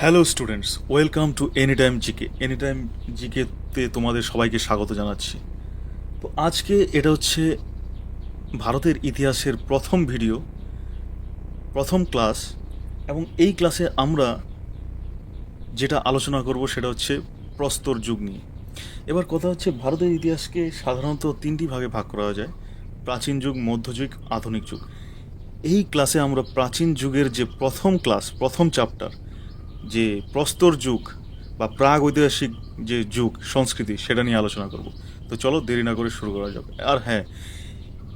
Hello students welcome to any time GK any time জিকেতে তোমাদের সবাইকে স্বাগত জানাচ্ছি। তো আজকে এটা হচ্ছে ভারতের ইতিহাসের প্রথম ভিডিও, প্রথম ক্লাস, এবং এই ক্লাসে আমরা যেটা আলোচনা করব সেটা হচ্ছে প্রস্তর যুগ নিয়ে। এবার কথা হচ্ছে ভারতের ইতিহাসকে সাধারণত তিনটি ভাগে ভাগ করা যায়, প্রাচীন যুগ মধ্যযুগ আধুনিক যুগ। এই ক্লাসে আমরা প্রাচীন যুগের যে প্রথম ক্লাস, প্রথম চ্যাপ্টার যে প্রস্তর যুগ বা প্রাগ ঐতিহাসিক যে যুগ, সংস্কৃতি, সেটা নিয়ে আলোচনা করব। তো চলো দেরি না করে শুরু করা যাক। আর হ্যাঁ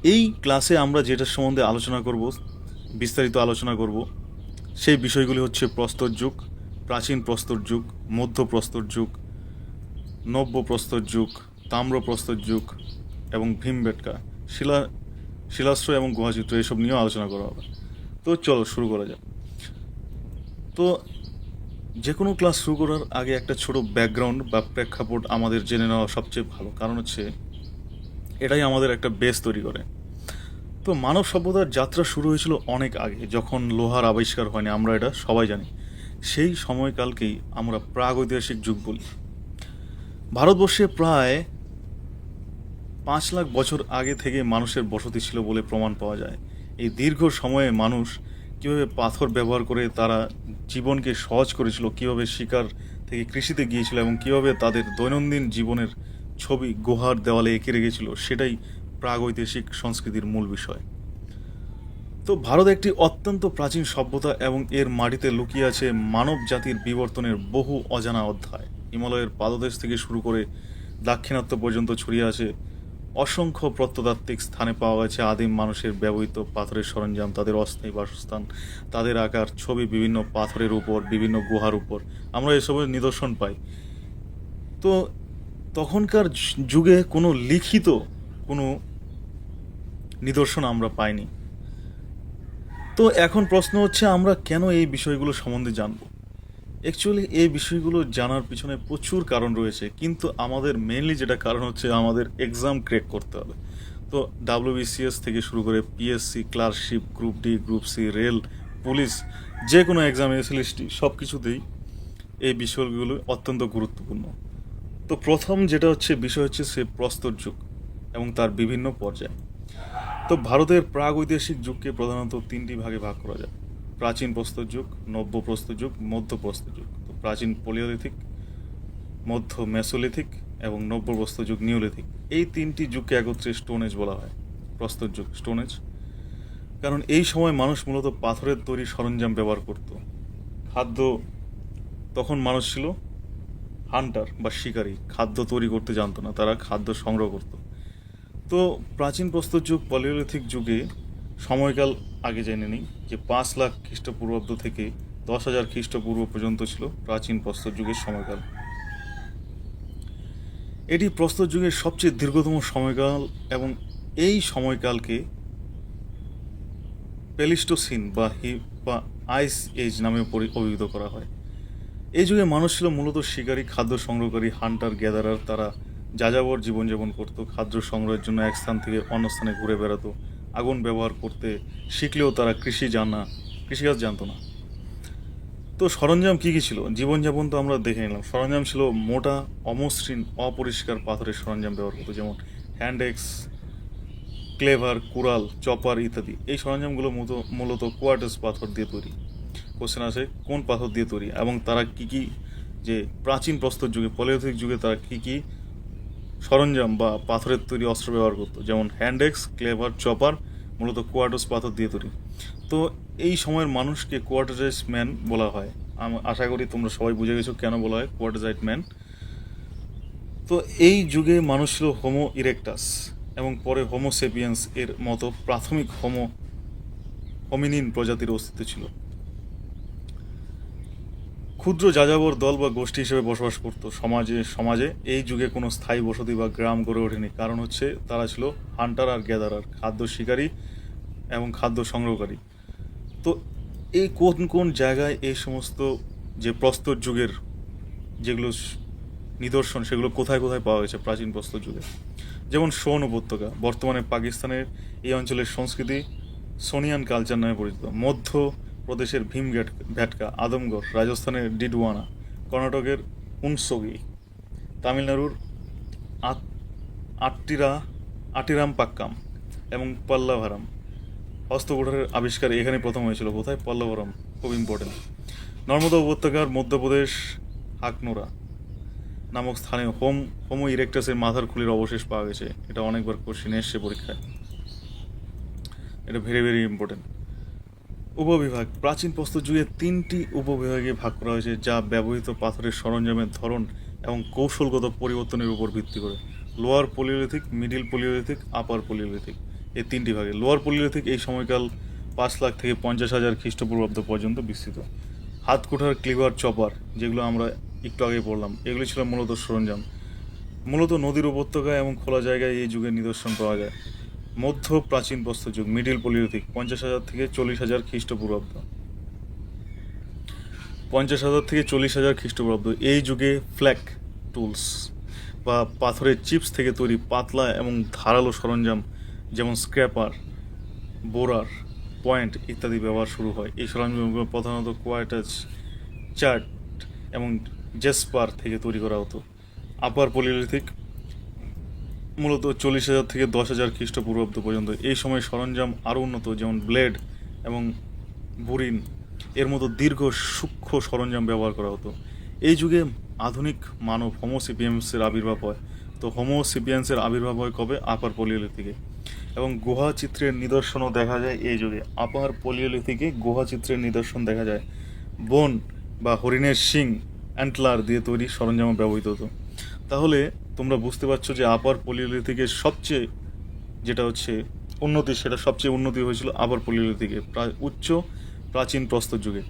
এই ক্লাসে আমরা যেটার সম্বন্ধে আলোচনা করব, বিস্তারিত আলোচনা করব, সেই বিষয়গুলি হচ্ছে প্রস্তর যুগ, প্রাচীন প্রস্তর যুগ, মধ্য প্রস্তর যুগ, নব্য প্রস্তর যুগ, তাম্র প্রস্তর যুগ এবং ভীমবেটকা, শিলা, শিলাশ্রয় এবং গুহাচিত্র, এসব নিয়েও আলোচনা করা হবে। তো চলো শুরু করা যাক। তো যে কোনো ক্লাস শুরু করার আগে একটা ছোট ব্যাকগ্রাউন্ড বা প্রেক্ষাপট আমাদের জেনে নেওয়া সবচেয়ে ভালো। কারণ হচ্ছে, এটাই আমাদের একটা বেস তৈরি করে। তো মানব সভ্যতার যাত্রা শুরু হয়েছিল অনেক আগে, যখন লোহার আবিষ্কার হয়নি, আমরা এটা সবাই জানি। সেই সময়কালকেই আমরা প্রাগৈতিহাসিক যুগ বলি। ভারতবর্ষে প্রায় পাঁচ লাখ বছর আগে থেকে মানুষের বসতি ছিল বলে প্রমাণ পাওয়া যায়। এই দীর্ঘ সময়ে মানুষ কীভাবে পাথর ব্যবহার করে তারা জীবনকে সহজ করেছিল, কীভাবে শিকার থেকে কৃষিতে গিয়েছিল এবং কীভাবে তাদের দৈনন্দিন জীবনের ছবি গুহার দেওয়ালে এঁকে রেখেছিল, সেটাই প্রাগৈতিহাসিক সংস্কৃতির মূল বিষয়। তো ভারত একটি অত্যন্ত প্রাচীন সভ্যতা এবং এর মাটিতে লুকিয়ে আছে মানব জাতির বিবর্তনের বহু অজানা অধ্যায়। হিমালয়ের পাদদেশ থেকে শুরু করে দাক্ষিণাত্য পর্যন্ত ছড়িয়ে আছে অসংখ্য প্রত্নতাত্ত্বিক স্থানে পাওয়া গেছে আদিম মানুষের ব্যবহৃত পাথরের সরঞ্জাম, তাদের অস্থায়ী বাসস্থান, তাদের আকার ছবি বিভিন্ন পাথরের উপর, বিভিন্ন গুহার উপর। আমরা এসবের নিদর্শন পাই। তো তখনকার যুগে কোনো লিখিত কোনো নিদর্শন আমরা পাইনি। তো এখন প্রশ্ন হচ্ছে, আমরা কেন এই বিষয়গুলো সম্বন্ধে জানব? অ্যাকচুয়ালি এই বিষয়গুলো জানার পিছনে প্রচুর কারণ রয়েছে, কিন্তু আমাদের মেনলি যেটা কারণ হচ্ছে আমাদের এক্সাম ক্রেক করতে হবে। তো ডাব্লিউবিসিএস থেকে শুরু করে PSC clerkship group D group C rail police যে কোনো এক্সাম এসএলএসটি সব কিছুতেই এই বিষয়গুলো অত্যন্ত গুরুত্বপূর্ণ। তো প্রথম যেটা হচ্ছে বিষয় হচ্ছে সে প্রস্তর যুগ এবং তার বিভিন্ন পর্যায়। তো ভারতের প্রাগ ঐতিহাসিক যুগকে প্রধানত তিনটি ভাগে ভাগ করা যায়। প্রাচীন প্রস্তর যুগ, নব্য প্রস্তর যুগ, মধ্য প্রস্তর যুগ। তো প্রাচীন পলিওলিথিক, মধ্য মেসোলিথিক এবং নব্য প্রস্তর যুগ নিওলিথিক। এই তিনটি যুগকে একত্রে স্টোনেজ বলা হয়, প্রস্তর যুগ, স্টোনেজ। কারণ এই সময় মানুষ মূলত পাথরের তৈরি সরঞ্জাম ব্যবহার করত। খাদ্য তখন মানুষ ছিল হান্টার বা শিকারী। খাদ্য তৈরি করতে জানতো না, তারা খাদ্য সংগ্রহ করত। তো প্রাচীন প্রস্তর যুগ, পলিওলিথিক যুগে সময়কাল আগে জেনে নিই যে পাঁচ লাখ খ্রিস্টপূর্বাব্দ থেকে দশ হাজার খ্রিস্টপূর্ব পর্যন্ত ছিল প্রাচীন প্রস্তর যুগের সময়কাল। এটি প্রস্তর যুগের সবচেয়ে দীর্ঘতম সময়কাল এবং এই সময়কালকে পেলিস্টোসিন বা হি বা আইস এজ নামে অভিহিত করা হয়। এই যুগে মানুষ ছিল মূলত শিকারী, খাদ্য সংগ্রহকারী, হান্টার, গ্যাদারার, তারা যাযাবর জীবনযাপন করত, খাদ্য সংগ্রহের জন্য এক স্থান থেকে অন্য স্থানে ঘুরে বেড়াতো আগুন ব্যবহার করতে শিখলেও তারা কৃষি জানা কৃষিকাজ জানতো না। তো সরঞ্জাম কী কী ছিল? জীবনযাপন তো আমরা দেখে নিলাম। সরঞ্জাম ছিল মোটা, অমসৃণ, অপরিষ্কার পাথরের সরঞ্জাম ব্যবহার করতো, যেমন হ্যান্ডেক্স ক্লেভার কুড়াল চপার ইত্যাদি। এই সরঞ্জামগুলো মূলত কোয়ার্টার্স পাথর দিয়ে তৈরি। কোশ্চেন আছে কোন পাথর দিয়ে তৈরি? এবং তারা কি কি, যে প্রাচীন প্রস্তর যুগে পলিওথিক যুগে তারা কি কি সরঞ্জাম বা পাথরের তৈরি অস্ত্র ব্যবহার করতো, যেমন হ্যান্ডেক্স ক্লেভার চপার মূলত কোয়ার্টার্স পাথর দিয়ে তৈরি। তো এই সময়ের মানুষকে কোয়ার্টারাইজ ম্যান বলা হয়। আম- আশা করি তোমরা সবাই বুঝে গেছো কেন বলা হয় কোয়ার্টারাইজ ম্যান তো এই যুগে মানুষ ছিল হোমো ইরেক্টাস এবং পরে হোমো সেপিয়েন্স এর মতো প্রাথমিক হোমো হোমিনিন প্রজাতির অস্তিত্ব ছিল। ক্ষুদ্র যাযাবর দল বা গোষ্ঠী হিসেবে বসবাস করত সমাজে সমাজে। এই যুগে কোনো স্থায়ী বসতি বা গ্রাম গড়ে ওঠেনি। কারণ হচ্ছে তারা ছিল হান্টার আর গ্যাদারার খাদ্য শিকারী এবং খাদ্য সংগ্রহকারী। তো এই কোন কোন জায়গায় এই সমস্ত যে প্রস্তর যুগের যেগুলো নিদর্শন, সেগুলো কোথায় কোথায় পাওয়া গেছে প্রাচীন প্রস্তর যুগে? যেমন সোন উপত্যকা, বর্তমানে পাকিস্তানের এই অঞ্চলের সংস্কৃতি সোনিয়ান কালচার নামে পরিচিত। মধ্য প্রদেশের ভীম ভ্যাটকা আদমগড়, রাজস্থানের ডিডওয়ানা কর্ণাটকের উনসোগি, তামিলনাড়ুর আট্টিরা আটিরাম পাক্কাম এবং পল্লাভারাম। হস্তকুঠারের আবিষ্কার এখানে প্রথম হয়েছিল। কোথায়? পল্লবরম খুব ইম্পর্টেন্ট নর্মদা উপত্যকার মধ্যপ্রদেশ, হাকনোরা নামক স্থানে হোম হোমো ইরেক্টাসের মাথার খুলির অবশেষ পাওয়া গেছে। এটা অনেকবার কোশ্চেন এসছে পরীক্ষায়। এটা ভেরি ভেরি ইম্পর্টেন্ট উপবিভাগ। প্রাচীন প্রস্তর যুগে তিনটি উপবিভাগে ভাগ করা হয়েছে, যা ব্যবহৃত পাথরের সরঞ্জামের ধরন এবং কৌশলগত পরিবর্তনের উপর ভিত্তি করে। লোয়ার পলিওলিথিক, মিডিল পলিওলিথিক, আপার পলিওলিথিক এই তিনটি ভাগে। লোয়ার পলিওলিথিক এই সময়কাল পাঁচ লাখ থেকে পঞ্চাশ হাজার খ্রিস্টপূর্বাব্দ পর্যন্ত বিস্তৃত। হাত কুঠার ক্লিভার চপার, যেগুলো আমরা একটু আগে পড়লাম, এগুলি ছিল মূলত সরঞ্জাম। মূলত নদীর উপত্যকা এবং খোলা জায়গায় এই যুগের নিদর্শন পাওয়া যায়। মধ্য প্রাচীন যুগ মিডিল পলিওলিথিক পঞ্চাশ হাজার থেকে চল্লিশ হাজার খ্রিস্টপূর্বাব্দ। পঞ্চাশ হাজার থেকে চল্লিশ হাজার খ্রিস্টপূর্বাব্দ, এই যুগে ফ্ল্যাক টুলস বা পাথরের চিপস থেকে তৈরি পাতলা এবং ধারালো সরঞ্জাম যেমন স্ক্র্যাপার বোরার পয়েন্ট ইত্যাদি ব্যবহার শুরু হয়। এই সরঞ্জামগুলো প্রধানত কোয়াটাচ চার্ট এবং জেসপার থেকে তৈরি করা হতো। আপার পলিওলিথিক মূলত চল্লিশ হাজার থেকে দশ হাজার খ্রিস্টপূর্বাব্দ পর্যন্ত। এই সময় সরঞ্জাম আরও উন্নত, যেমন ব্লেড এবং বুরিন। এর মতো দীর্ঘ সূক্ষ্ম সরঞ্জাম ব্যবহার করা হতো। এই যুগে আধুনিক মানব হোমোসিপিয়েন্সের আবির্ভাব হয়। তো হোমোসিপিয়েন্সের আবির্ভাব হয় কবে? আপার পলিওলিথিকে। এবং গুহা চিত্রের নিদর্শনও দেখা যায় এই যুগে। আপার পলিওলিথিকে গুহা চিত্রের নিদর্শন দেখা যায়। বন বা হরিণের শিং, অ্যান্টলার দিয়ে তৈরি সরঞ্জাম ব্যবহৃত হতো। তাহলে তোমরা বুঝতে পারছ যে আপার পলিওলিথিকের সবচেয়ে যেটা হচ্ছে উন্নতি, সেটা সবচেয়ে উন্নতি হয়েছিল আপার পলিওলিথিকে প্রায় উচ্চ প্রাচীন প্রস্তর যুগে।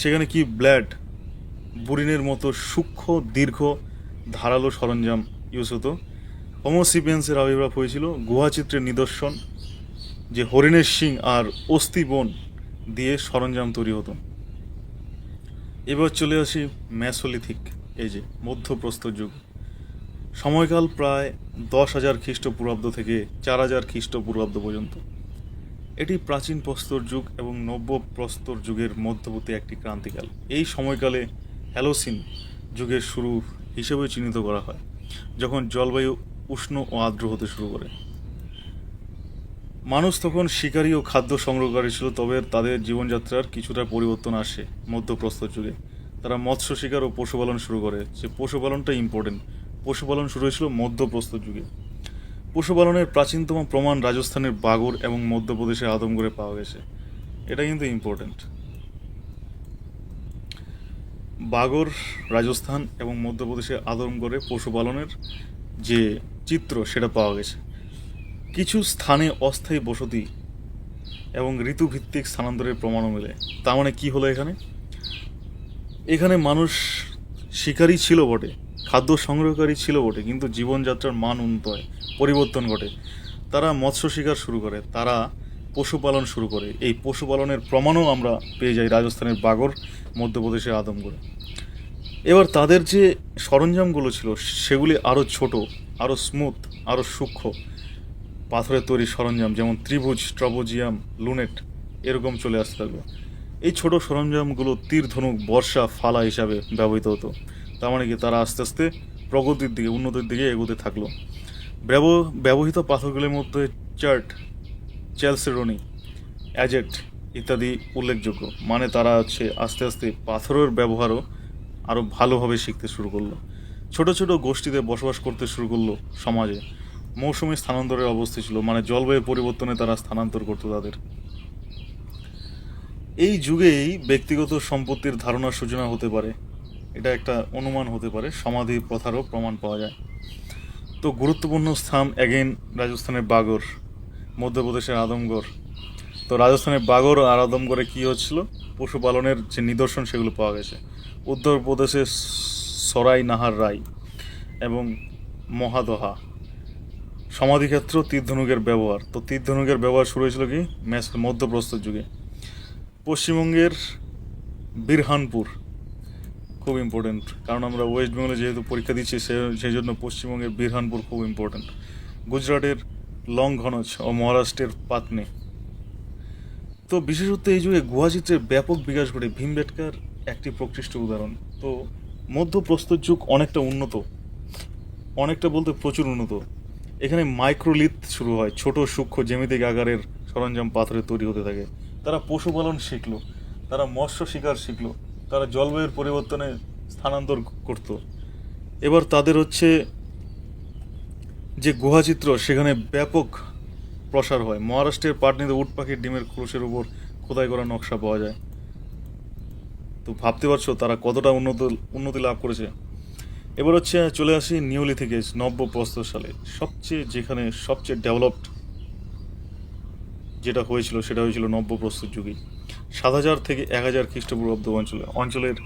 সেখানে কি ব্ল্যাড, বুরিনের মতো সূক্ষ্ম, দীর্ঘ, ধারালো সরঞ্জাম ইউজ হতো? হোমোসিপিয়েন্সের আবির্ভাব হয়েছিল গুহাচিত্রের নিদর্শন, যে হরিণের শিং আর অস্থি বন দিয়ে সরঞ্জাম তৈরি হতো। এবার চলে আসি ম্যাসোলিথিক, এই যে মধ্যপ্রস্তর যুগ। সময়কাল প্রায় দশ হাজার খ্রিস্টপূর্বাব্দ থেকে চার হাজার খ্রিস্টপূর্বাব্দ পর্যন্ত। এটি প্রাচীন প্রস্তর যুগ এবং নব্য প্রস্তর যুগের মধ্যবর্তী একটি ক্রান্তিকাল। এই সময়কালে হ্যালোসিন যুগের শুরু হিসেবে চিহ্নিত করা হয়, যখন জলবায়ু উষ্ণ ও আর্দ্র হতে শুরু করে। মানুষ তখন শিকারী ও খাদ্য সংগ্রহকারী ছিল, তবে তাদের জীবনযাত্রার কিছুটা পরিবর্তন আসে মধ্যপ্রস্তর যুগে। তারা মৎস্য শিকার ও পশুপালন শুরু করে। যে পশুপালনটা ইম্পর্টেন্ট পশুপালন শুরু হয়েছিল মধ্যপ্রস্তর যুগে। পশুপালনের প্রাচীনতম প্রমাণ রাজস্থানের বাগর এবং মধ্যপ্রদেশের আদমগড়ে পাওয়া গেছে। এটা কিন্তু ইম্পর্টেন্ট বাগর রাজস্থান এবং মধ্যপ্রদেশের আদমগড়ে পশুপালনের যে চিত্র, সেটা পাওয়া গেছে। কিছু স্থানে অস্থায়ী বসতি এবং ঋতুভিত্তিক স্থানান্তরের প্রমাণও মেলে। তার মানে কী হলো এখানে? এখানে মানুষ শিকারী ছিল বটে। খাদ্য সংগ্রহকারী ছিল বটে, কিন্তু জীবনযাত্রার মান উন্নত হয়, পরিবর্তন ঘটে। তারা মৎস্য শিকার শুরু করে, তারা পশুপালন শুরু করে। এই পশুপালনের প্রমাণও আমরা পেয়ে যাই রাজস্থানের বাগর মধ্যপ্রদেশের আদমগড়ে। এবার তাদের যে সরঞ্জামগুলো ছিল, সেগুলি আরও ছোট, আরও স্মুথ আরও সূক্ষ্ম পাথরের তৈরি সরঞ্জাম, যেমন ত্রিভুজ ট্রবোজিয়াম লুনেট, এরকম চলে আসতে থাকবে এই ছোট সরঞ্জামগুলো তীর ধনুক বর্ষা, ফালা হিসাবে ব্যবহৃত হতো। তার মানে কি, তারা আস্তে আস্তে প্রগতির দিকে, উন্নতির দিকে এগোতে থাকল। ব্যব- ব্যবহৃত পাথরগুলির মধ্যে চার্ট, চ্যালসেরনি, অ্যাজেট ইত্যাদি উল্লেখযোগ্য। মানে তারা হচ্ছে আস্তে আস্তে পাথরের ব্যবহারও আরও ভালোভাবে শিখতে শুরু করল। ছোট ছোট গোষ্ঠীতে বসবাস করতে শুরু করল সমাজে। মৌসুমী স্থানান্তরের অবস্থা ছিল মানে জলবায়ু পরিবর্তনে তারা স্থানান্তর করতো তাদের। এই যুগেই ব্যক্তিগত সম্পত্তির ধারণার সূচনা হতে পারে। এটা একটা অনুমান হতে পারে, সমাধি প্রথারও প্রমাণ পাওয়া যায়। তো গুরুত্বপূর্ণ স্থান অ্যাগেন রাজস্থানের বাগর, মধ্যপ্রদেশের আদমগড়। তো রাজস্থানের বাগর আর আদমগড়ে কী হচ্ছিল? পশুপালনের যে নিদর্শন সেগুলো পাওয়া গেছে। উত্তরপ্রদেশের সরাই নাহার রাই এবং মহাদহা। সমাধিক্ষেত্র তীর্ধনুকের ব্যবহার। তো তীর্ধনুকের ব্যবহার শুরু হয়েছিল কি? ম্যাস মধ্যপ্রস্তর যুগে। পশ্চিমবঙ্গের বীরহানপুর খুব ইম্পর্টেন্ট কারণ আমরা ওয়েস্ট বেঙ্গলে যেহেতু পরীক্ষা দিচ্ছি, সে, সেই জন্য পশ্চিমবঙ্গের বীরহানপুর খুব ইম্পর্টেন্ট গুজরাটের লং ঘনজ ও মহারাষ্ট্রের পাতনে। তো বিশেষত এই যুগে গুহাচিত্রের ব্যাপক বিকাশ ঘটে। ভীমবেটকার একটি প্রকৃষ্ট উদাহরণ। তো মধ্যপ্রস্তর যুগ অনেকটা উন্নত। অনেকটা বলতে প্রচুর উন্নত। এখানে মাইক্রোলিথ শুরু হয়, ছোট সূক্ষ্ম জ্যামিতিক আকারের সরঞ্জাম পাথরে তৈরি হতে থাকে। তারা পশুপালন শিখলো, তারা মৎস্য শিকার শিখলো। তারা জলবায়ুর পরিবর্তনে স্থানান্তর করত। এবার তাদের হচ্ছে যে গুহাচিত্র, সেখানে ব্যাপক প্রসার হয়। মহারাষ্ট্রের পাটনিতে উট পাখির ডিমের খোলসের উপর খোদাই করা নকশা পাওয়া যায়। তো ভাবতে পারছ তারা কতটা উন্নত, উন্নতি লাভ করেছে? এবার হচ্ছে চলে আসি নিউলিথিক নব্য প্রস্তর সালে। সবচেয়ে যেখানে সবচেয়ে ডেভেলপড যেটা হয়েছিল, সেটা হয়েছিল নব্য প্রস্তর যুগেই সাত হাজার থেকে এক হাজার খ্রিস্টপূর্বাব্দ অঞ্চলে অঞ্চলের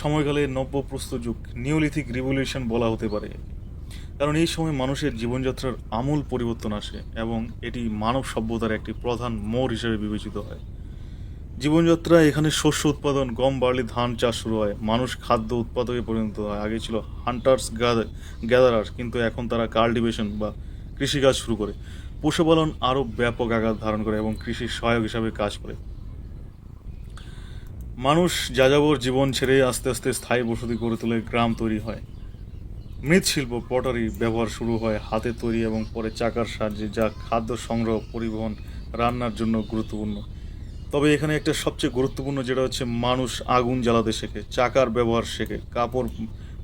সময়কালে নব্য প্রস্তর যুগ নিওলিথিক রিভলিউশন বলা হতে পারে। কারণ এই সময় মানুষের জীবনযাত্রার আমূল পরিবর্তন আসে এবং এটি মানব সভ্যতার একটি প্রধান মোড় হিসেবে বিবেচিত হয়। জীবনযাত্রা এখানে শস্য উৎপাদন, গম, বার্লি, ধান চাষ শুরু হয়। মানুষ খাদ্য উৎপাদকে পরিণত হয়। আগে ছিল হান্টার্স গ্যাদারার কিন্তু এখন তারা কাল্টিভেশন বা কৃষিকাজ শুরু করে। পশুপালন আরও ব্যাপক আঘাত ধারণ করে এবং কৃষির সহায়ক হিসাবে কাজ করে। মানুষ যাযাবর জীবন ছেড়ে আস্তে আস্তে স্থায়ী বসতি গড়ে তোলে, গ্রাম তৈরি হয়। মৃৎশিল্প, পটারি ব্যবহার শুরু হয় হাতে তৈরি এবং পরে চাকার সাহায্যে, যা খাদ্য সংগ্রহ, পরিবহন, রান্নার জন্য গুরুত্বপূর্ণ। তবে এখানে একটা সবচেয়ে গুরুত্বপূর্ণ যেটা হচ্ছে মানুষ আগুন জ্বালাতে শেখে, চাকার ব্যবহার শেখে, কাপড়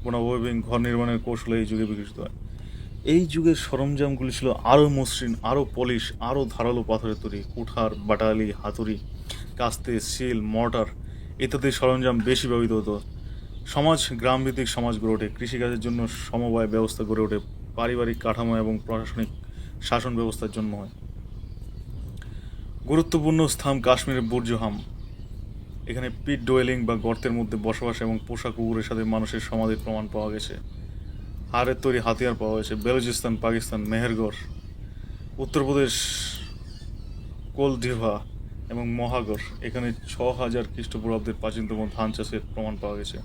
বোনা এবং ঘর নির্মাণের কৌশলে এই যুগে বিকশিত হয়। এই যুগের সরঞ্জামগুলি ছিল আরও মসৃণ, আরও পলিশ, আরও ধারালো পাথরের তৈরি, কুঠার, বাটালি, হাতুড়ি, কাস্তে, সিল, মর্টার ইত্যাদি সরঞ্জাম বেশি ব্যবহৃত হতো। সমাজ, গ্রামভিত্তিক সমাজ গড়ে ওঠে। কৃষিকাজের জন্য সমবায় ব্যবস্থা গড়ে ওঠে। পারিবারিক কাঠামো এবং প্রশাসনিক শাসন ব্যবস্থার জন্ম হয়। গুরুত্বপূর্ণ স্থান কাশ্মীরের বুর্জহাম। এখানে পিট ডোয়েলিং বা গর্তের মধ্যে বসবাস এবং পোশাক কুকুরের সাথে মানুষের সমাধির প্রমাণ পাওয়া গেছে। হাড়ের তৈরি হাতিয়ার পাওয়া গেছে বেলুচিস্তান, পাকিস্তান, মেহেরগড়, উত্তরপ্রদেশ কোলডিভা এবং মহাগড়। এখানে ছ হাজার খ্রিস্টপূর্বাব্দের প্রাচীনতম ধান চাষের প্রমাণ পাওয়া গেছে।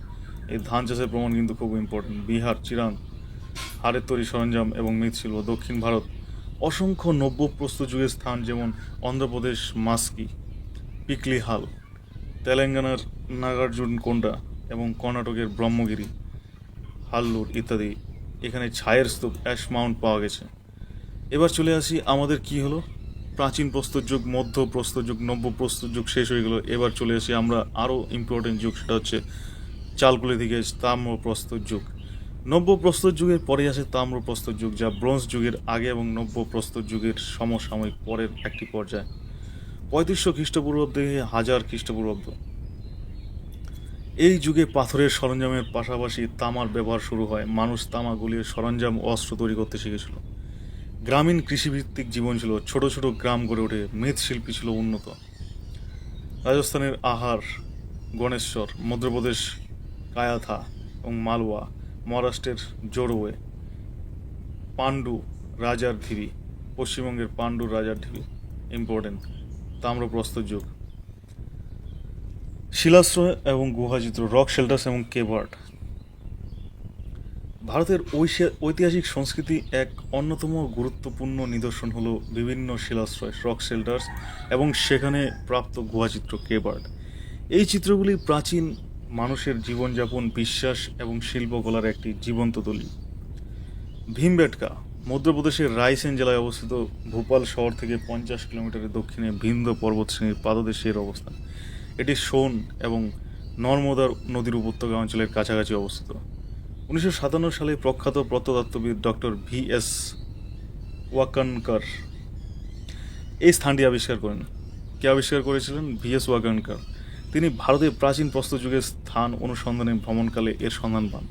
এই ধান চাষের প্রমাণ কিন্তু খুব ইম্পর্টেন্ট বিহার, চিরাং হাড়ের তৈরি সরঞ্জাম এবং মৃৎশিল্প, দক্ষিণ ভারত, অসংখ্য নব্য প্রস্তুত যুগের স্থান যেমন অন্ধ্রপ্রদেশ, মাস্কি পিকলিহাল তেলেঙ্গানার নাগার্জুন কোন্ডা এবং কর্ণাটকের ব্রহ্মগিরি, হাল্লুর ইত্যাদি। এখানে ছায়ের স্তূপ অ্যাশ মাউন্ট পাওয়া গেছে। এবার চলে আসি আমাদের কি হলো? প্রাচীন প্রস্তর যুগ, মধ্য প্রস্তর যুগ, নব্য প্রস্তর যুগ শেষ হয়ে গেলো। এবার চলে আসি আমরা আরও ইম্পর্টেন্ট যুগ, সেটা হচ্ছে চালকুলি থেকে তাম্র প্রস্তর যুগ। নব্য প্রস্তর যুগের পরে আসে তাম্র প্রস্তর যুগ, যা ব্রোঞ্জ যুগের আগে এবং নব্য প্রস্তর যুগের সমসাময়িক পরের একটি পর্যায়। পঁয়ত্রিশশো খ্রিস্টপূর্বাব্দ থেকে হাজার খ্রিস্টপূর্বাব্দ। এই যুগে পাথরের সরঞ্জামের পাশাপাশি তামার ব্যবহার শুরু হয়। মানুষ তামা গলিয়ে সরঞ্জাম অস্ত্র তৈরি করতে শিখেছিল। গ্রামীণ কৃষিভিত্তিক জীবন ছিল, ছোট ছোট গ্রাম গড়ে ওঠে, মৃৎশিল্পী ছিল উন্নত। রাজস্থানের আহার, গণেশ্বর, মধ্যপ্রদেশ, কায়াথা এবং মালওয়া, মহারাষ্ট্রের জোরওয়ে, পাণ্ডু রাজার ঢিবি, পশ্চিমবঙ্গের পাণ্ডু রাজার ঢিবি ইম্পর্টেন্ট তাম্রপ্রস্তর যুগ। শিলাশ্রয় এবং গুহাচিত্র রক শেল্টার্স এবং কেবার্ড ভারতের ঐতিহাসিক সংস্কৃতি এক অন্যতম গুরুত্বপূর্ণ নিদর্শন হলো বিভিন্ন শিলাশ্রয়, রক শেল্টার্স এবং সেখানে প্রাপ্ত গুহাচিত্র কেবার্ড এই চিত্রগুলি প্রাচীন মানুষের জীবনযাপন, বিশ্বাস এবং শিল্পকলার একটি জীবন্ত দলিল। ভীমবেটকা, মধ্যপ্রদেশের রায়সেন জেলায় অবস্থিত ভোপাল শহর থেকে পঞ্চাশ কিলোমিটারের দক্ষিণে ভিন্দ পর্বতশ্রেণীর পাদদেশের অবস্থান। এটি সোন এবং নর্মদার নদীর উপত্যকা অঞ্চলের কাছাকাছি অবস্থিত। উনিশশো সাতান্ন সালে প্রখ্যাত প্রত্নতত্ত্ববিদ ডক্টর ভি এস ওয়াকানকার এই স্থানটি আবিষ্কার করেন। কে আবিষ্কার করেছিলেন? V S Wakankar. তিনি ভারতের প্রাচীন প্রস্তযুগের স্থান অনুসন্ধানে ভ্রমণকালে এর সন্ধান পান।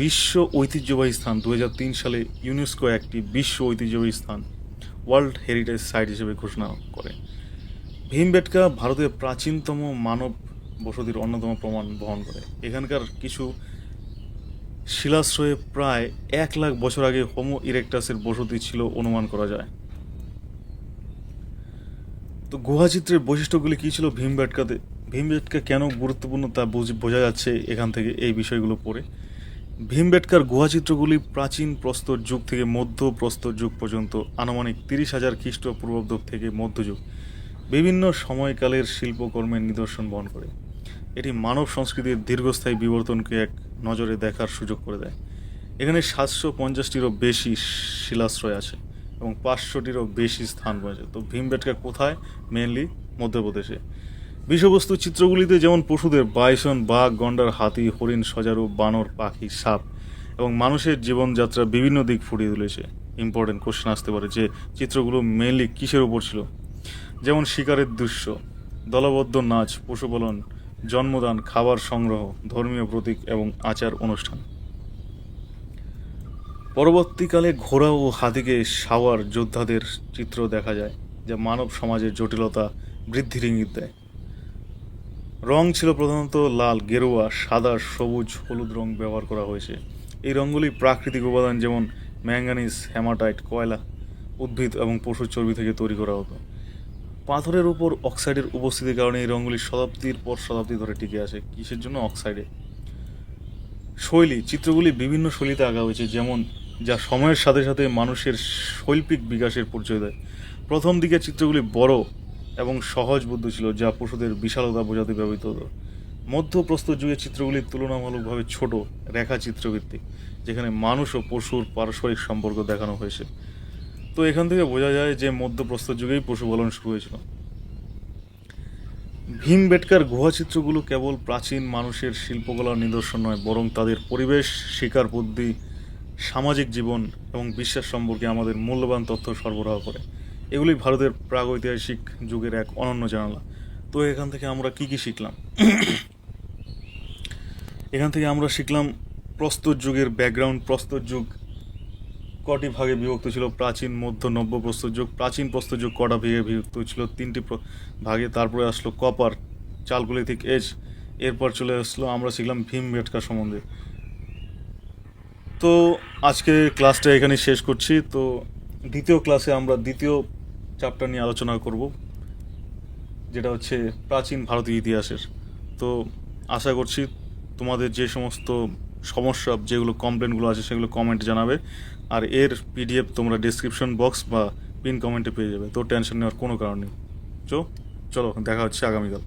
বিশ্ব ঐতিহ্যবাহী স্থান। দু হাজার তিন সালে ইউনেস্কো একটি বিশ্ব ঐতিহ্যবাহী স্থান ওয়ার্ল্ড হেরিটেজ সাইট হিসেবে ঘোষণা করে। ভীমবেটকা ভারতের প্রাচীনতম মানব বসতির অন্যতম প্রমাণ বহন করে। এখানকার কিছু শিলাশ্রয়ে প্রায় এক লাখ বছর আগে হোমো ইরেকটাসের বসতি ছিল অনুমান করা যায়। তো গুহাচিত্রের বৈশিষ্ট্যগুলি কী ছিল ভীমবেটকাতে? ভীমবেটকা কেন গুরুত্বপূর্ণ তা বুঝ- যাচ্ছে এখান থেকে এই বিষয়গুলো পড়ে। ভীমবেটকার গুহাচিত্রগুলি প্রাচীন প্রস্তর যুগ থেকে মধ্য প্রস্তর যুগ পর্যন্ত আনুমানিক তিরিশ হাজার খ্রিস্টপূর্বাব্দ থেকে মধ্যযুগ। বিভিন্ন সময়কালের শিল্পকর্মের নিদর্শন বহন করে। এটি মানব সংস্কৃতির দীর্ঘস্থায়ী বিবর্তনকে এক নজরে দেখার সুযোগ করে দেয়। এখানে সাতশো পঞ্চাশটিরও বেশি শিলাশ্রয় আছে এবং পাঁচশোটিরও বেশি স্থান রয়েছে। তো ভীমবেটকা কোথায়? মেনলি মধ্যপ্রদেশে। বিষয়বস্তু চিত্রগুলিতে যেমন পশুদের বাইসন, বাঘ, গন্ডার, হাতি, হরিণ, সজারু, বানর, পাখি, সাপ এবং মানুষের জীবনযাত্রা বিভিন্ন দিক ফুটিয়ে তুলেছে। ইম্পর্টেন্ট কোশ্চেন আসতে পারে যে চিত্রগুলো মেনলি কিসের উপর ছিল? যেমন শিকারের দৃশ্য, দলবদ্ধ নাচ, পশুপালন, জন্মদান, খাবার সংগ্রহ, ধর্মীয় প্রতীক এবং আচার অনুষ্ঠান। পরবর্তীকালে ঘোড়া ও হাতিকে সাওয়ার যোদ্ধাদের চিত্র দেখা যায়, যা মানব সমাজের জটিলতা বৃদ্ধির ইঙ্গিত দেয়। রং ছিল প্রধানত লাল, গেরুয়া, সাদা, সবুজ, হলুদ রং ব্যবহার করা হয়েছে। এই রঙগুলি প্রাকৃতিক উপাদান যেমন ম্যাঙ্গানিজ হ্যামাটাইট কয়লা উদ্ভিদ এবং পশুর চর্বি থেকে তৈরি করা হতো। পাথরের উপর অক্সাইডের উপস্থিতির কারণে এই রঙগুলি শতাব্দীর পর শতাব্দী ধরে টিকে আছে। কিসের জন্য অক্সাইডে? শৈলী, চিত্রগুলি বিভিন্ন শৈলীতে আঁকা হয়েছে, যেমন যা সময়ের সাথে সাথে মানুষের শৈল্পিক বিকাশের পরিচয় দেয়। প্রথম দিকে চিত্রগুলি বড় এবং সহজবোধ্য ছিল, যা পশুদের বিশালতা বোঝাতে ব্যবহৃত হতো। মধ্যপ্রস্তর যুগের চিত্রগুলি তুলনামূলকভাবে ছোট রেখা চিত্রভিত্তিক যেখানে মানুষ ও পশুর পারস্পরিক সম্পর্ক দেখানো হয়েছে। তো এখান থেকে বোঝা যায় যে মধ্যপ্রস্তর যুগেই পশুপালন শুরু হয়েছিল। ভীমবেটকার গুহাচিত্রগুলো কেবল প্রাচীন মানুষের শিল্পকলার নিদর্শন নয়, বরং তাদের পরিবেশ, শিকার পদ্ধতি সামাজিক জীবন এবং বিশ্বাস সম্পর্কে আমাদের মূল্যবান তথ্য সরবরাহ করে। এগুলি ভারতের প্রাগৈতিহাসিক যুগের এক অনন্য জানালা। তো এখান থেকে আমরা কি কি শিখলাম? এখান থেকে আমরা শিখলাম প্রস্তর যুগের ব্যাকগ্রাউন্ড প্রস্তর যুগ কটি ভাগে বিভক্ত ছিল? প্রাচীন, মধ্য, নব্য প্রস্তর যুগ। প্রাচীন প্রস্তর যুগ কটা ভাগে বিভক্ত ছিল? তিনটি ভাগে। তারপরে আসলো কপার, চালকুলিথিক এজ। এরপর চলে আসলো, আমরা শিখলাম ভীম বেটকা সম্বন্ধে। তো আজকে ক্লাসটা এখানে শেষ করছি। তো দ্বিতীয় ক্লাসে আমরা দ্বিতীয় চ্যাপ্টার নিয়ে আলোচনা করব, যেটা হচ্ছে প্রাচীন ভারতীয় ইতিহাসের। তো আশা করছি তোমাদের যে সমস্ত সমস্যা, যেগুলো কমপ্লেনগুলো আছে সেগুলো কমেন্ট জানাবে। আর এর পিডিএফ তোমরা ডিসক্রিপশন বক্স বা পিন কমেন্টে পেয়ে যাবে। তো টেনশন নেওয়ার কোনো কারণ নেই। চো, চলো, দেখা হচ্ছে আগামীকাল।